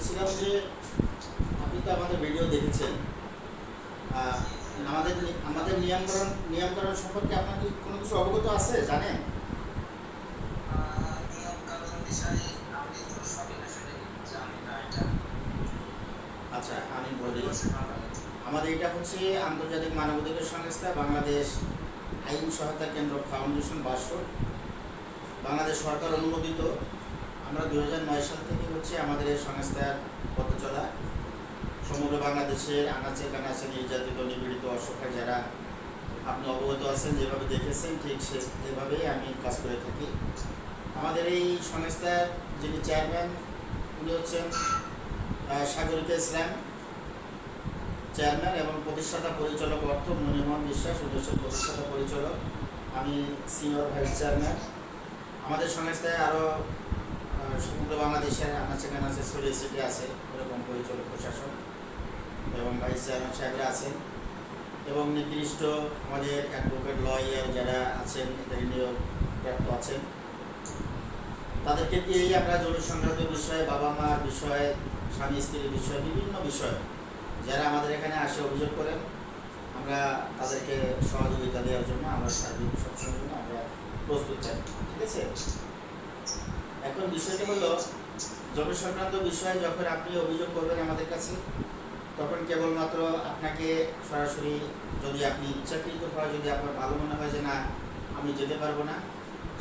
বলতেছিলাম যে আপনি তো আমাদের ভিডিও দেখেছেন। আমাদের আমাদের নিয়মকরণ নিয়মকরণ সম্পর্কে আপনার কি কোনো কিছু অবগত আছে? জানেন? আচ্ছা আমি বলি। আমাদের এটা হচ্ছে আন্তর্জাতিক মানবাধিকার সংস্থা বাংলাদেশ আইন সহায়তা কেন্দ্র ফাউন্ডেশন বাসর বাংলাদেশ সরকার অনুমোদিত। আমরা দু সাল থেকে হচ্ছে আমাদের এই সংস্থার পথ চলা। সমগ্র বাংলাদেশের আনাচে কানাচে নির্যাতিত, নিপীড়িত, অসহায় যারা আপনি অবগত আছেন, যেভাবে দেখেছেন, ঠিক সে, এভাবেই আমি কাজ করে থাকি। আমাদের এই সংস্থার যিনি চেয়ারম্যান, উনি হচ্ছেন সাগরিকা ইসলাম। চেয়ারম্যান এবং প্রতিষ্ঠাতা পরিচালক অর্থ মনিমোহন বিশ্বাস, উদ্দেশ্য প্রতিষ্ঠাতা পরিচালক। আমি সিনিয়র ভাইস চেয়ারম্যান। আমাদের সংস্থায় আরও সমগ্র বাংলাদেশের আনাচে কানাচে ছড়িয়ে ছিটিয়ে আছে, এরকম পরিচালক, প্রশাসক এবং ভাইস চেয়ারম্যান সাহেবরা আছেন। এবং নির্দিষ্ট আমাদের অ্যাডভোকেট, লয়ার যারা আছেন, এদের নিয়োগ প্রাপ্ত আছেন। তাদেরকে দিয়েই আমরা জরুরি সংক্রান্ত বিষয়ে, বাবা মার বিষয়ে, স্বামী, স্ত্রীর বিষয়ে বিভিন্ন বিষয়ে যারা আমাদের এখানে আসে অভিযোগ করেন, আমরা তাদেরকে সহযোগিতা দেওয়ার জন্য আমরা সার্বিক সবসময়ের জন্য আমরা প্রস্তুত থাকি, ঠিক আছে? এখন বিষয়টা হলো, জমি সংক্রান্ত বিষয়ে যখন আপনি অভিযোগ করবেন আমাদের কাছে, তখন কেবলমাত্র আপনাকে সরাসরি যদি আপনি ইচ্ছাকৃত হয়, যদি আপনার ভালো মনে হয় যে না, আমি যেতে পারব না,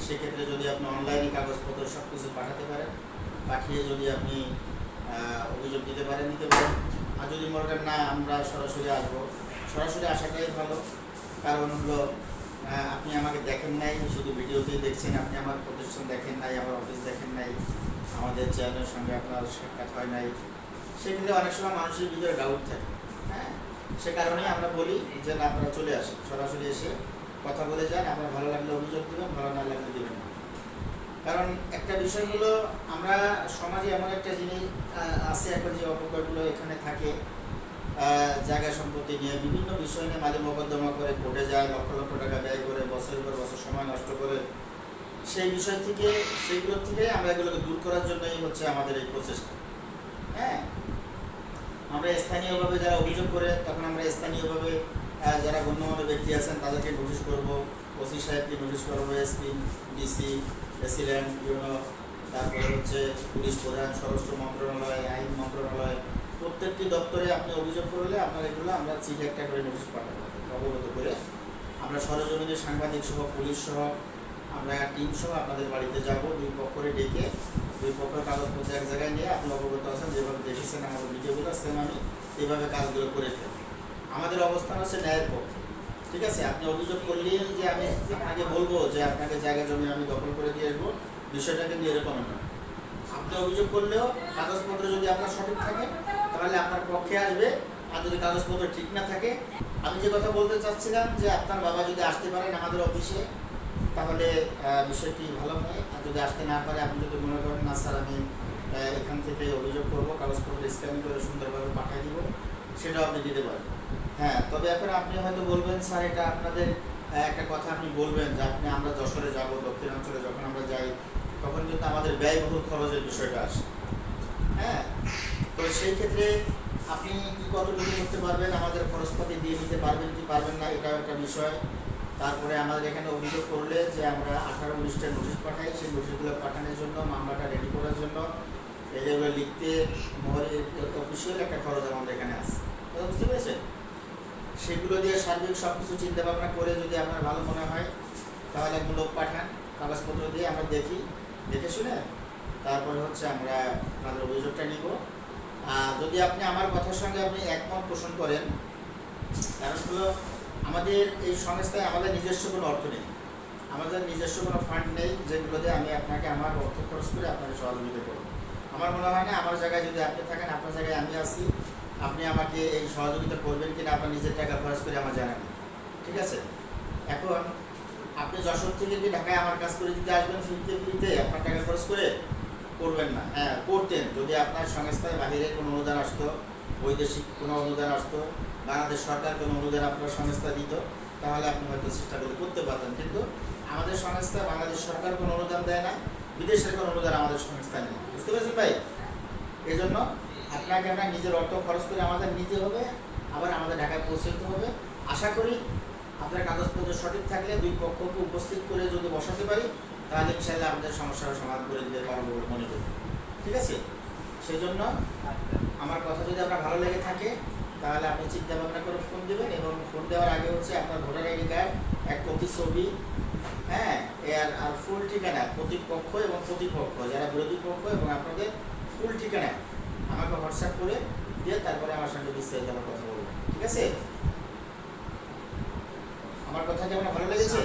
সেক্ষেত্রে যদি আপনি অনলাইনে কাগজপত্র সব কিছু পাঠাতে পারেন, পাঠিয়ে যদি আপনি অভিযোগ দিতে পারেন দিতে পারেন। আর যদি মনে না, আমরা সরাসরি আসব, সরাসরি আসাটাই ভালো। কারণ হলো আপনি আমাকে দেখেন নাই, শুধু ভিডিওতেই দেখছেন, আপনি আমার প্রতিষ্ঠান দেখেন নাই, আমার অফিস দেখেন নাই, আমাদের চেয়ারম্যানের সঙ্গে আপনার সাক্ষাৎ হয় নাই। সেক্ষেত্রে অনেক সময় মানুষের ভিতরে ডাউট থাকে হ্যাঁ? সে কারণেই আমরা বলি যে না, আপনারা চলে আসেন, সরাসরি এসে কথা বলে যান, আপনার ভালো লাগলে অভিযোগ দেবেন, ভালো না লাগলে দেবেন না। কারণ একটা বিষয় হলো, আমরা সমাজে এমন একটা জিনিস আছে এখন যে অপকারগুলো এখানে থাকে জায়গা সম্পত্তি নিয়ে বিভিন্ন বিষয় নিয়ে মাঝে মোকদ্দমা করে কোর্টে যায়, লক্ষ লক্ষ টাকা ব্যয় করে, বছরের পর বছর সময় নষ্ট করে। সেই বিষয় থেকে সেইগুলো থেকে আমরা এগুলোকে দূর করার জন্যই হচ্ছে আমাদের এই প্রচেষ্টা। হ্যাঁ? আমরা স্থানীয়ভাবে যারা অভিযোগ করে, তখন আমরা স্থানীয়ভাবে যারা গণ্যমান্য ব্যক্তি আছেন, তাদেরকে নোটিশ করব। ওসি সাহেবকে নোটিশ করব এসপি, ডিসি, প্রেসিডেন্ট, ইউনো, তারপরে হচ্ছে পুলিশ প্রধান, স্বরাষ্ট্র মন্ত্রণালয়, আইন মন্ত্রণালয় প্রত্যেকটি দপ্তরে আপনি অভিযোগ করলে আপনার এগুলো আমরা চিঠি একটা করে নোটিশ পাঠাবো, অবগত করে। আমরা সরজমিনে সাংবাদিক সহ, পুলিশ সহ, আমরা টিম সহ আপনাদের বাড়িতে যাব, দুই পক্ষরে ডেকে, দুই পক্ষের কাগজপত্র এক জায়গায় নিয়ে আপনি অবগত আছেন, যেভাবে দেখেছেন আমাদের ভিডিওগুলো সেম আমি এইভাবে কাজগুলো করে থাকি। আমাদের অবস্থান হচ্ছে ন্যায়ের পক্ষে, ঠিক আছে? আপনি অভিযোগ করলেই যে আমি আপনাকে বলব যে আপনাকে জায়গা জমি আমি দখল করে দিয়ে আসব বিষয়টা কিন্তু এরকম না। আপনি অভিযোগ করলেও কাগজপত্র যদি আপনার সঠিক থাকে তাহলে আপনার পক্ষে আসবে। আর যদি কাগজপত্র ঠিক না থাকে, আমি যে কথা বলতে চাচ্ছিলাম যে আপনার বাবা যদি আসতে পারেন আমাদের অফিসে, তাহলে বিষয়টি ভালো হয়। আর যদি আসতে না পারে, আপনি যদি মনে করেন, না স্যার, আমি এখান থেকে অভিযোগ করব, কাগজপত্র স্ক্যান করে সুন্দরভাবে পাঠিয়ে দিব, সেটাও আপনি দিতে পারেন। হ্যাঁ তবে এখন আপনি হয়তো বলবেন, স্যার, এটা আপনাদের একটা কথা আপনি বলবেন যে আপনি আমরা যশোরে যাব দক্ষিণাঞ্চলে যখন আমরা যাই, তখন কিন্তু আমাদের ব্যয়বহুল খরচের বিষয়টা আসে। সেই ক্ষেত্রে আপনি কি কতটুকু করতে পারবেন? আমাদের খরচপাতি দিয়ে দিতে পারবেন কি পারবেন না, এটাও একটা বিষয়। তারপরে আমাদের এখানে অভিযোগ করলে যে আমরা আঠারো উনিশটা নোটিশ পাঠাই, সেই নোটিশগুলো পাঠানোর জন্য, মামলাটা রেডি করার জন্য এগুলো লিখতে অফিসিয়াল একটা খরচ আমাদের এখানে কথা বুঝতে পেরেছেন? সেগুলো দিয়ে সার্বিক সব কিছু চিন্তা ভাবনা করে যদি আপনার ভালো মনে হয়, তাহলে একজন লোক পাঠান, কাগজপত্র দিয়ে আমরা দেখি, দেখে শুনে তারপরে হচ্ছে আমরা আপনাদের অভিযোগটা নিব। যদি আপনি আমার কথার সঙ্গে আপনি একমত পোষণ করেন, কারণ হলো আমাদের এই সংস্থায় আমাদের নিজস্ব কোনো অর্থ নেই। আমাদের নিজস্ব কোনো ফান্ড নেই যেগুলোতে আমি আপনাকে আমার অর্থ খরচ করে আপনাকে সহযোগিতা করব। আমার মনে হয় না আমার জায়গায় যদি আপনি থাকেন, আপনার জায়গায় আমি আসি আপনি আমাকে এই সহযোগিতা করবেন কিনা আপনার নিজের টাকা খরচ করে আমার জানা নেই। ঠিক আছে? এখন আপনি যশোর থেকে কি ঢাকায় আমার কাজ করে দিতে আসবেন ফিরতে ফিরতে আপনার টাকা খরচ করে? করবেন না। হ্যাঁ করতেন। যদি আপনার সংস্থায় বাহিরে কোনো অনুদান আসতো, বৈদেশিক কোনো অনুদান আসতো, বাংলাদেশ সরকার কোনো অনুদান আপনার সংস্থা দিত, তাহলে আপনি হয়তো চেষ্টা করে করতে পারতেন। কিন্তু আমাদের সংস্থা, বাংলাদেশ সরকার কোনো অনুদান দেয় না, বিদেশের কোনো অনুদান আমাদের সংস্থা নেই বুঝতে পেরেছেন ভাই? এই জন্য আপনাকে আপনার নিজের অর্থ খরচ করে আমাদের নিতে হবে, আবার আমাদের ঢাকায় পৌঁছতে হবে। আশা করি আপনার কাগজপত্র সঠিক থাকলে দুই পক্ষকে উপস্থিত করে যদি বসাতে পারি তাহলে ইনশাল্লাহ আমাদের সমস্যার সমাধান করে দিতে পারব বলে মনে করি। ঠিক আছে? সেই জন্য আমার কথা যদি আপনার ভালো লেগে থাকে, তাহলে আপনি চিন্তা ভাবনা করে ফোন দেবেন এবং ফোন দেওয়ার আগে হচ্ছে আপনার ভোটার আইডি কার্ড, এক কপি ছবি হ্যাঁ এর আর ফুল ঠিকানা, প্রতিপক্ষ এবং প্রতিপক্ষ, যারা বিরোধী পক্ষ এবং আপনাদের ফুল ঠিকানা, আমাকে হোয়াটসঅ্যাপ করে দিয়ে তারপরে আমার সঙ্গে বিস্তারিত আমার কথা বলবেন। ঠিক আছে? আমার কথা কি আপনার ভালো লেগেছে?